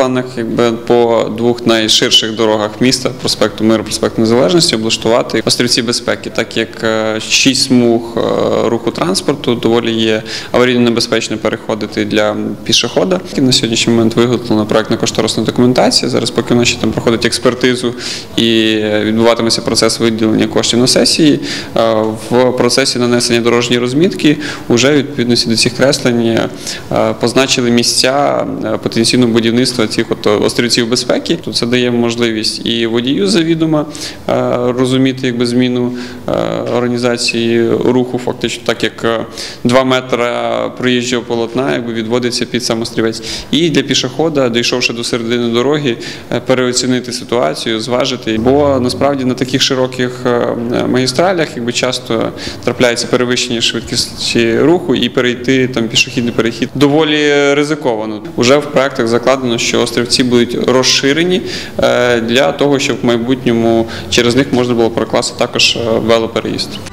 планах якби по двох найширших дорогах міста проспекту Миру, проспекту Незалежності облаштувати острівці безпеки, так як е, шість смуг е, руху транспорту доволі є аварійно небезпечно переходити для пішохода. На сьогоднішній момент виготовлена проектна кошторисна документація. Зараз поки ще там проходить експертизу і відбуватиметься процес виділення коштів на сесії. е, В процесі нанесення дорожньої розмітки вже відповідності до цих креслень позначили місця потенційного будівництва цих от острівців безпеки. Тут це дає можливість і водію завідомо е, розуміти якби зміну е, організації руху, фактично, так як е, два метри проїжджого полотна якби відводиться під сам острівець. І для пішохода, дійшовши до середини дороги, е, переоцінити ситуацію, зважити. Бо насправді на таких широких е, магістралях якби часто трапляється перевищення швидкості руху і перейти там пішохідний перехід доволі ризиковано. Уже в проектах закладено, що острівці будуть розширені е, для того, щоб в майбутньому через них можна було прокласти також е, велопереїзд.